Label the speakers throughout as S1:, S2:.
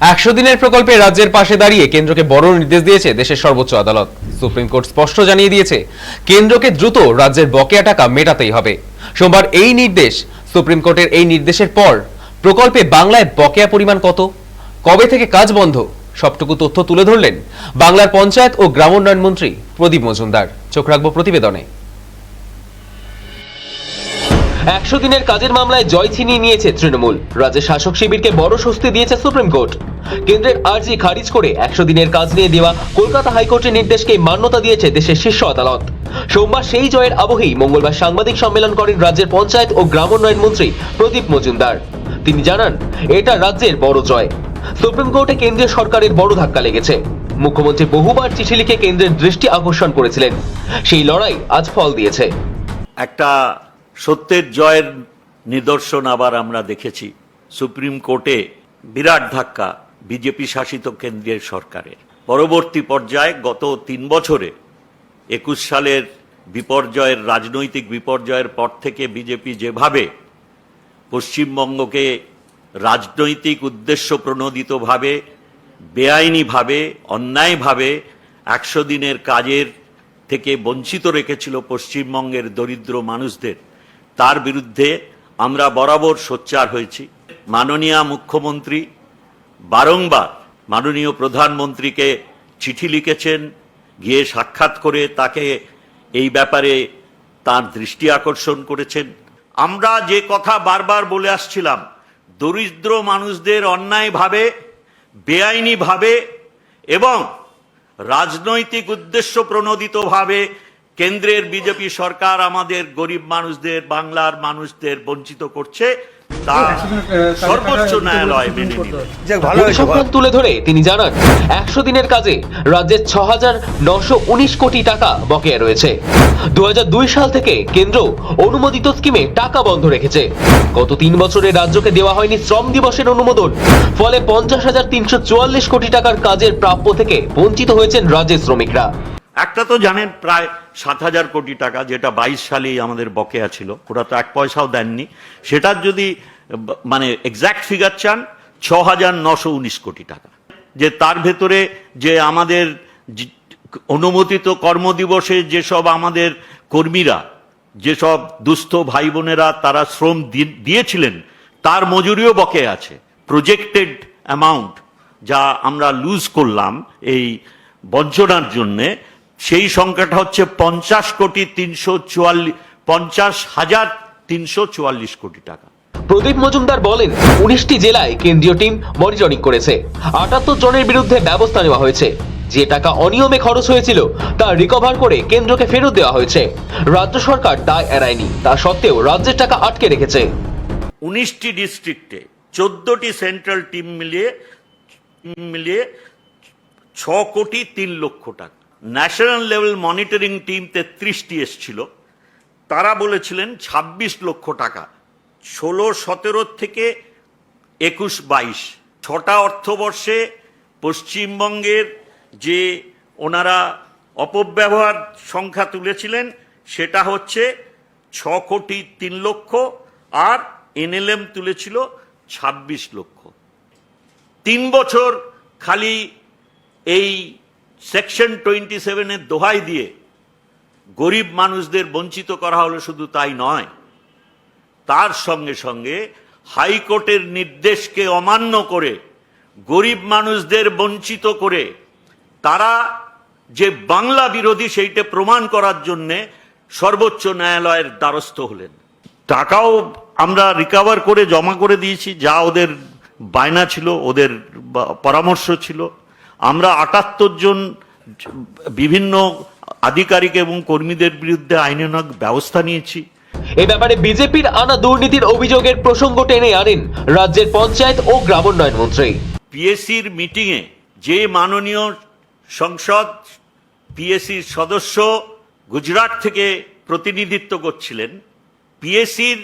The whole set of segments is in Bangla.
S1: একশো দিনের প্রকল্পে রাজ্যের পাশে দাঁড়িয়ে কেন্দ্রকে বড় নির্দেশ দিয়েছে দেশের সর্বোচ্চ আদালত। সুপ্রিম কোর্ট স্পষ্ট জানিয়ে দিয়েছে, কেন্দ্রকে দ্রুত রাজ্যের বকেয়া টাকা মেটাতেই হবে। সোমবার এই নির্দেশ, সুপ্রিম কোর্টের এই নির্দেশের পর প্রকল্পে বাংলায় বকেয়া পরিমাণ কত, কবে থেকে কাজ বন্ধ, সবটুকু তথ্য তুলে ধরলেন বাংলার পঞ্চায়েত ও গ্রামোন্নয়ন মন্ত্রী প্রদীপ মজুমদার। চোখ রাখব প্রতিবেদনে। একশো দিনের কাজের মামলায় জয় ছিনিয়ে নিয়েছে তৃণমূল। রাজ্যের শাসক শিবিরকে বড় স্বস্তি দিয়েছে সুপ্রিম কোর্ট। কেন্দ্রের আর্জি খারিজ করে একশো দিনের কাজ নিয়ে দেওয়া কলকাতা হাইকোর্টের নির্দেশকে মান্যতা দিয়েছে দেশের শীর্ষ আদালত। সোমবার সেই জয়ের আবহেই মঙ্গলবার সাংবাদিক সম্মেলন করেন রাজ্যের পঞ্চায়েত ও গ্রামোন্নয়ন মন্ত্রী প্রদীপ মজুমদার। তিনি জানান, এটা রাজ্যের বড় জয়। সুপ্রিম কোর্টে কেন্দ্রীয় সরকারের বড় ধাক্কা লেগেছে। মুখ্যমন্ত্রী বহুবার চিঠি লিখে কেন্দ্রের দৃষ্টি আকর্ষণ করেছিলেন। সেই লড়াই আজ ফল দিয়েছে।
S2: একটা সত্যের জয়ের নিদর্শন আবার আমরা দেখেছি। সুপ্রিম কোর্টে বিরাট ধাক্কা বিজেপি শাসিত কেন্দ্রীয় সরকারের। পরবর্তী পর্যায়ে গত তিন বছরে একুশ সালের বিপর্যয়ের, রাজনৈতিক বিপর্যয়ের পর থেকে বিজেপি যেভাবে পশ্চিমবঙ্গকে রাজনৈতিক উদ্দেশ্য প্রণোদিতভাবে, বেআইনিভাবে, অন্যায়ভাবে একশো দিনের কাজের থেকে বঞ্চিত রেখেছিল পশ্চিমবঙ্গের দরিদ্র মানুষদের তার বিরুদ্ধে আমরা বরাবর সোচ্চার হয়েছি। মাননীয় মুখ্যমন্ত্রী বারংবার মাননীয় প্রধানমন্ত্রীকে চিঠি লিখেছেন, গিয়ে সাক্ষাৎ করে তাকে এই ব্যাপারে তার দৃষ্টি আকর্ষণ করেছেন। আমরা যে কথা বারবার বলে আসছিলাম, দরিদ্র মানুষদের অন্যায়ভাবে, বেআইনিভাবে এবং রাজনৈতিক উদ্দেশ্য প্রণোদিতভাবে কেন্দ্রের বিজেপি সরকার আমাদের গরিব মানুষদের বাংলার মানুষদের বঞ্চিত করছে সর্বোচ্চ ন্যায়ালয় মেনে
S1: তুলে ধরে তিনি জানান একশো দিনের কাজে রাজ্যের ছ হাজার নশো উনিশ কোটি টাকা বকেয়া রয়েছে। দু হাজার দুই সাল থেকে কেন্দ্র অনুমোদিত স্কিমে টাকা বন্ধ রেখেছে। গত তিন বছরে রাজ্যকে দেওয়া হয়নি শ্রম দিবসের অনুমোদন ফলে পঞ্চাশ হাজার তিনশো চুয়াল্লিশ কোটি টাকার কাজের প্রাপ্য থেকে বঞ্চিত হয়েছেন রাজ্যের শ্রমিকরা।
S2: একটা তো জানেন প্রায় সাত হাজার কোটি টাকা, যেটা বাইশ সালেই আমাদের বকেয়া ছিল, ওরা তো এক পয়সাও দেননি। সেটার যদি মানে এক্স্যাক্ট ফিগার চান, ছ হাজার নশো উনিশ কোটি টাকা। যে তার ভেতরে যে আমাদের অনুমোদিত কর্মদিবসে যেসব আমাদের কর্মীরা, যেসব দুস্থ ভাই বোনেরা তারা শ্রম দিয়েছিলেন, তার মজুরিও বকে আছে। প্রজেক্টেড অ্যামাউন্ট যা আমরা লুজ করলাম এই বঞ্চনার জন্যে সেই সংখ্যাটা হচ্ছে পঞ্চাশ কোটি তিনশো চুয়াল্লিশ পঞ্চাশ হাজার তিনশো চুয়াল্লিশ কোটি টাকা।
S1: প্রদীপ মজুমদার বলেন উনিশটি জেলায় কেন্দ্রীয় টিম মনিটরিং করেছে। আটাত্তর জনের বিরুদ্ধে ব্যবস্থা নেওয়া হয়েছে। যে টাকা অনিয়মে খরচ হয়েছিল তা রিকভার করে কেন্দ্রকে ফেরত দেওয়া হয়েছে। রাজ্য সরকার দায় এড়ায়নি। তা সত্ত্বেও রাজ্যের টাকা আটকে রেখেছে।
S2: উনিশটি ডিস্ট্রিক্টে চোদ্দটি সেন্ট্রাল টিম মিলিয়ে মিলিয়ে ছ কোটি তিন লক্ষ টাকা। ন্যাশনাল লেভেল মনিটরিং টিম তেত্রিশটি এসছিল। তারা বলেছিলেন ২৬ লক্ষ টাকা, ষোলো, সতেরো থেকে একুশ, বাইশ। ছটা অর্থবর্ষে পশ্চিমবঙ্গের যে ওনারা অপব্যবহার সংখ্যা তুলেছিলেন, সেটা হচ্ছে ছ কোটি তিন লক্ষ আর এনএলএম তুলেছিল ২৬ লক্ষ। তিন বছর খালি এই সেকশন টোয়েন্টি সেভেনের দোহাই দিয়ে গরিব মানুষদের বঞ্চিত করা হলো শুধু তাই নয়। তার সঙ্গে সঙ্গে হাইকোর্টের নির্দেশকে অমান্য করে গরিব মানুষদের বঞ্চিত করে তারা যে বাংলা বিরোধী সেইটা প্রমাণ করার জন্যে সর্বোচ্চ ন্যায়ালয়ের দ্বারস্থ হলেন। টাকাও আমরা রিকভার করে জমা করে দিয়েছি, যা ওদের বায়না ছিল, ওদের পরামর্শ ছিল। আমরা আটাত্তর জন বিভিন্ন আধিকারিক এবং কর্মীদের বিরুদ্ধে আইনানুগ ব্যবস্থা নিয়েছি।
S1: এ ব্যাপারে বিজেপির আনা দুর্নীতির অভিযোগের প্রসঙ্গ টেনে আনেন রাজ্যের পঞ্চায়েত ও গ্রামোন্নয়ন মন্ত্রী।
S2: পিএসসির মিটিংয়ে যে মাননীয় সংসদ পিএসসির সদস্য গুজরাট থেকে প্রতিনিধিত্ব করছিলেন পিএসসির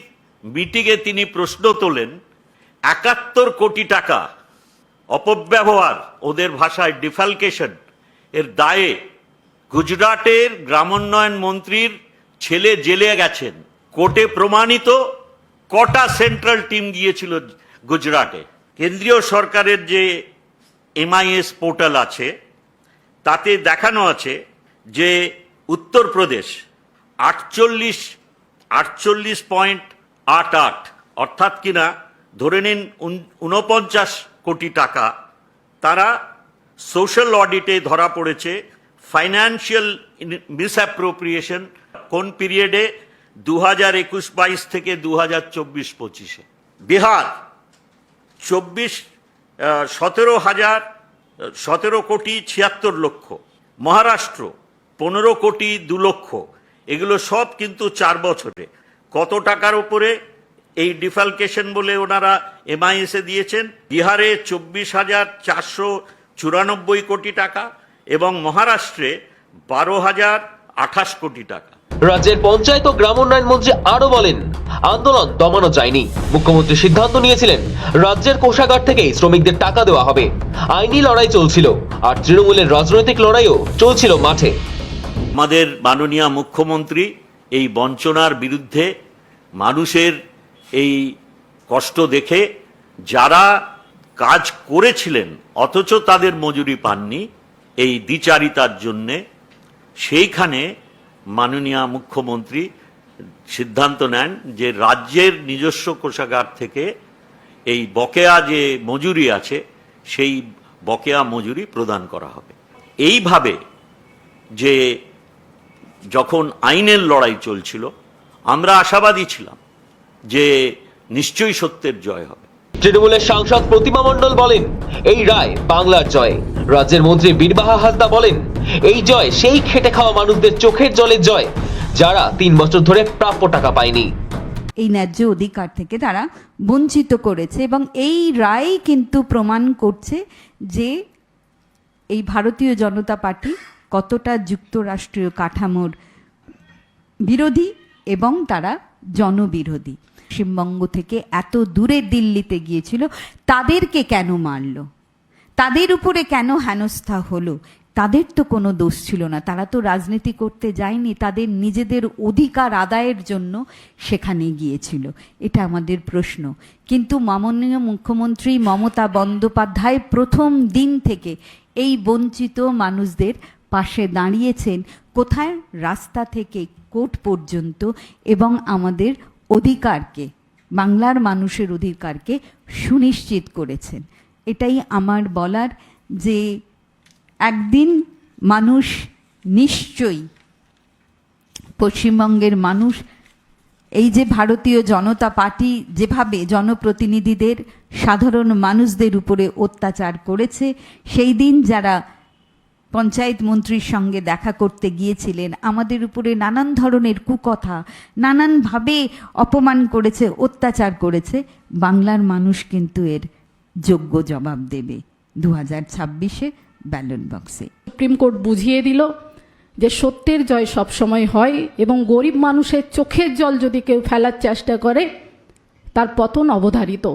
S2: মিটিংয়ে তিনি প্রশ্ন তোলেন একাত্তর কোটি টাকা অপব্যবহার, ওদের ভাষায় ডিফালকেশন। এর দায়ে গুজরাটের গ্রামোন্নয়ন মন্ত্রীর ছেলে জেলে গেছেন। কোর্টে প্রমাণিত কটা সেন্ট্রাল টিম গিয়েছিল গুজরাটে। কেন্দ্রীয় সরকারের যে এমআইএস পোর্টাল আছে, তাতে দেখানো আছে যে উত্তরপ্রদেশ আটচল্লিশ আটচল্লিশ পয়েন্ট আট আট, অর্থাৎ কিনা ধরে নিন উন- উনপঞ্চাশ কোটি টাকা। তারা সোশ্যাল অডিটে ধরা পড়েছে ফাইন্যান্সিয়াল মিসঅ্যাপ্রোপ্রিয়েশন কোন পিরিয়ডে দু হাজার একুশ বাইশ থেকে দু হাজার চব্বিশ পঁচিশে বিহার, চব্বিশ সতেরো হাজার, সতেরো কোটি ছিয়াত্তর লক্ষ। মহারাষ্ট্র, পনেরো কোটি দু লক্ষ। এগুলো সব কিন্তু চার বছরে। কত টাকার উপরে? এই ডিফালকেশন বলে ওনারা এমআইএসে দিয়েছেন। বিহারে চব্বিশ হাজার চারশো চুরানব্বই কোটি টাকা এবং মহারাষ্ট্রে বারো হাজার আঠাশ কোটি টাকা।
S1: রাজ্যের পঞ্চায়েত ও গ্রাম উন্নয়ন মন্ত্রী আরও বলেন আন্দোলন দমানো যায়নি। মুখ্যমন্ত্রী সিদ্ধান্ত নিয়েছিলেন রাজ্যের কোষাগার থেকেই শ্রমিকদের টাকা দেওয়া হবে। আইনি লড়াই চলছিল আর তৃণমূলের রাজনৈতিক লড়াইও চলছিল মাঠে।
S2: আমাদের মাননীয় মুখ্যমন্ত্রী এই বঞ্চনার বিরুদ্ধে মানুষের এই কষ্ট দেখে যারা কাজ করেছিলেন, অথচ তাদের মজুরি পাননি, এই দ্বিচারিতার জন্যে সেইখানে মাননীয় মুখ্যমন্ত্রী সিদ্ধান্ত নেন যে রাজ্যের নিজস্ব কোষাগার থেকে এই বকেয়া যে মজুরি আছে, সেই বকেয়া মজুরি প্রদান করা হবে। এইভাবে যে যখন আইনের লড়াই চলছিল, আমরা আশাবাদী ছিলাম যে নিশ্চয়ই সত্যের জয় হবে।
S1: তৃণমূলের সাংসদ প্রতিমা মণ্ডল বলেন এই রায় বাংলার জয়। রাজ্যের মন্ত্রী বীরবাহা হাসদা বলেন এই জয় সেই খেটে খাওয়া মানুষদের চোখের জলের জয় যারা তিন বছর ধরে প্রাপ্য টাকা পায়নি।
S3: এই ন্যায্য অধিকার থেকে তারা বঞ্চিত করেছে এবং এই রায় কিন্তু প্রমাণ করছে যে এই ভারতীয় জনতা পার্টি কতটা যুক্তরাষ্ট্রীয় কাঠামোর বিরোধী এবং তারা জনবিরোধী। পশ্চিমবঙ্গ থেকে এত দূরে দিল্লিতে গিয়েছিল, তাদেরকে কেন মারল? তাদের উপরে কেন হেনস্থা হলো? তাদের তো কোনো দোষ ছিল না। তারা তো রাজনীতি করতে যায়নি, তাদের নিজেদের অধিকার আদায়ের জন্য সেখানে গিয়েছিল। এটা আমাদের প্রশ্ন। কিন্তু মাননীয় মুখ্যমন্ত্রী মমতা বন্দ্যোপাধ্যায় প্রথম দিন থেকে এই বঞ্চিত মানুষদের পাশে দাঁড়িয়েছেন। কোথায়? রাস্তা থেকে কোর্ট পর্যন্ত এবং আমাদের অধিকারকে, বাংলার মানুষের অধিকারকে সুনিশ্চিত করেছেন। এটাই আমার বলার যে একদিন মানুষ নিশ্চয়ই পশ্চিমবঙ্গের মানুষ, এই যে ভারতীয় জনতা পার্টি যেভাবে জনপ্রতিনিধিদের, সাধারণ মানুষদের উপরে অত্যাচার করেছে, সেই দিন যারা পঞ্চায়েত মন্ত্রীর সঙ্গে দেখা করতে গিয়েছিলেন। আমাদের উপরে নানান ধরনের কুকথা নানানভাবে অপমান করেছে, অত্যাচার করেছে। বাংলার মানুষ কিন্তু এর যোগ্য জবাব দেবে দু হাজার ছাব্বিশে ব্যালট বক্সে।
S4: সুপ্রিম কোর্ট বুঝিয়ে দিল যে সত্যের জয় সবসময় হয় এবং গরিব মানুষের চোখের জল যদি কেউ ফেলার চেষ্টা করে তার পতন অবধারিত।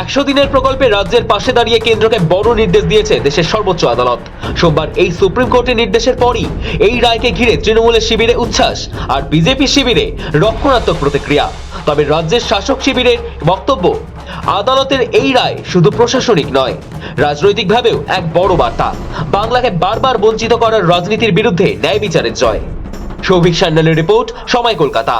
S1: একশো দিনের প্রকল্পে রাজ্যের পাশে দাঁড়িয়ে কেন্দ্রকে বড় নির্দেশ দিয়েছে দেশের সর্বোচ্চ আদালত। সোমবার এই সুপ্রিম কোর্টের নির্দেশের পরই এই রায়কে ঘিরে তৃণমূলের শিবিরে উচ্ছ্বাস আর বিজেপি শিবিরে রক্ষণাত্মক প্রতিক্রিয়া। তবে রাজ্যের শাসক শিবিরের বক্তব্য, আদালতের এই রায় শুধু প্রশাসনিক নয়, রাজনৈতিকভাবেও এক বড় বার্তা। বাংলাকে বারবার বঞ্চিত করার রাজনীতির বিরুদ্ধে ন্যায় বিচারের জয়। সৌভিক সান্যালের রিপোর্ট, সময় কলকাতা।